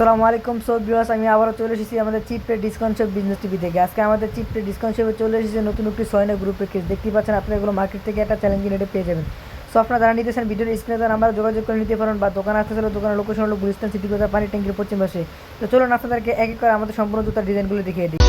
আসসালামু আলাইকুম। So viewers আমি আবারও চলে এসেছি আমাদের চিপে ডিসকাউন্ট শপ বিজনেস টিভি থেকে। আজকে আমাদের চিপে ডিসকাউন্ট শপে চলে এসেছে নতুন একটি সয়না গ্রুপের কেস দেখতেই পাচ্ছেন, আপনারা এগুলো মার্কেট থেকে একটা চ্যালেঞ্জিং রেটে পেয়ে যাবেন। সো আপনারা যারা নিতেছেন ভিডিওর স্ক্রিনে তারা আমরা যোগাযোগ করে নিতে পারেন বা দোকান আসতে চলে দোকানের লোকেশন হলো গুলিস্তান সিটি কোথায় পানি ট্যাঙ্কির পশ্চিম পাশে। তো চলুন, আপনাদেরকে এক এক করে আমাদের সম্পূর্ণ জুতার ডিজাইনগুলো দেখিয়ে দিই।